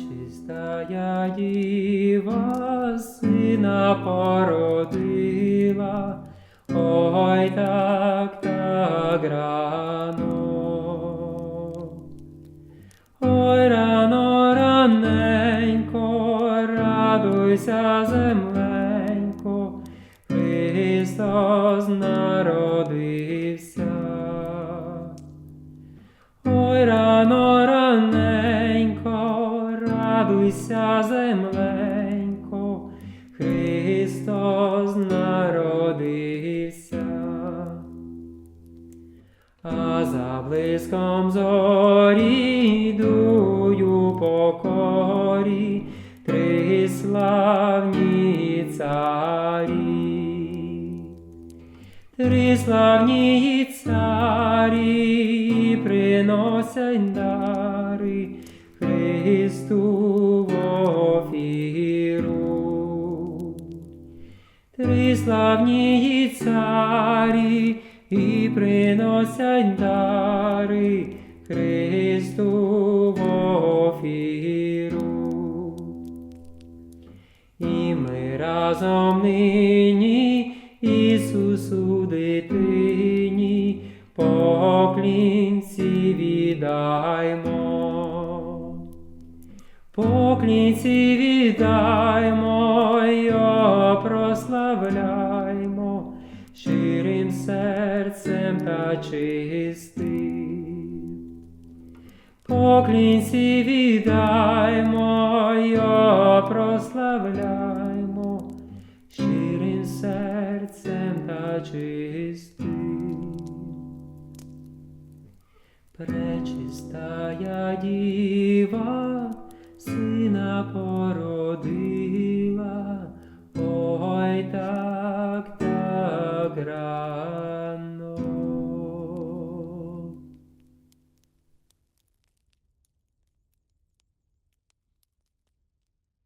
Пречистая діва сина породила, ой так так рано. Ой, рано, раненько, радуйся, земленько, Христос народився. Радуйся, земленько, Христос народився. А за блиском зорі дую покорі, три славні царі. Три славні царі приносять дари Христу офіру. Три славні царі і приносять дари Христу офіру. І ми разом нині Ісусу дитині поклінці віддаймо. Поклінці віддаймо, Його прославляймо щирим серцем та чистим. Поклінці віддаймо, Його прославляймо щирим серцем та чистим. Пречистая діва